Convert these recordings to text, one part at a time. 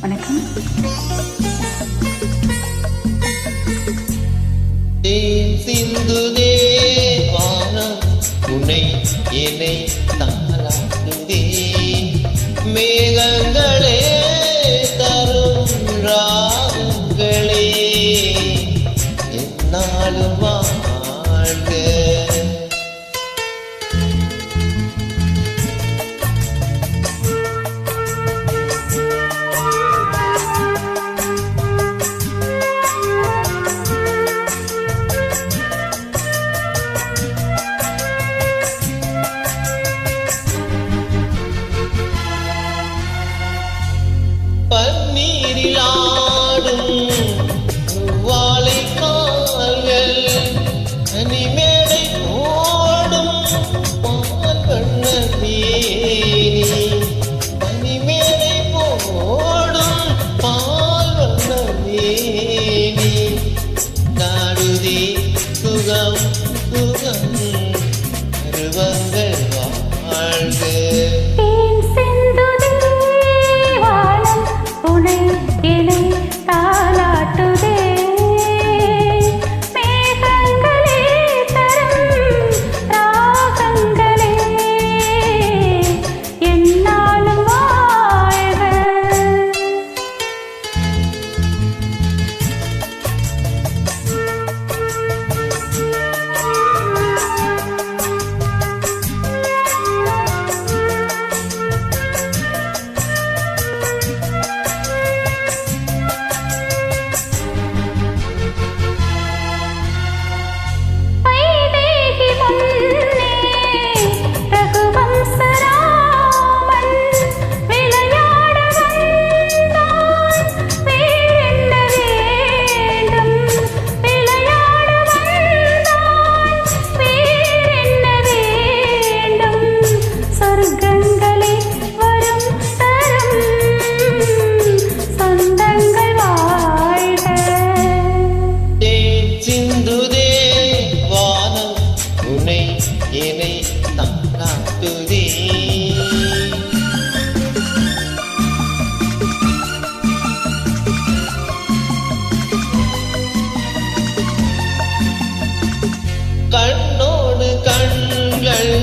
வணக்கம். சிந்துதே வானம் துணை என்னை தாராட்டுதே? மேகங்களே தரும் ராகங்களே என்னாலும் வாழ்க ಹರಿಯೇ இலை தம் காத்துதே கண்ணோடு கண்கள்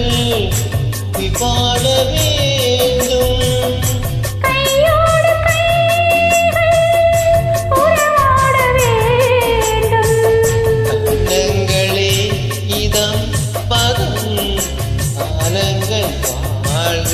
பாடவே காலங்கள் வாழ்க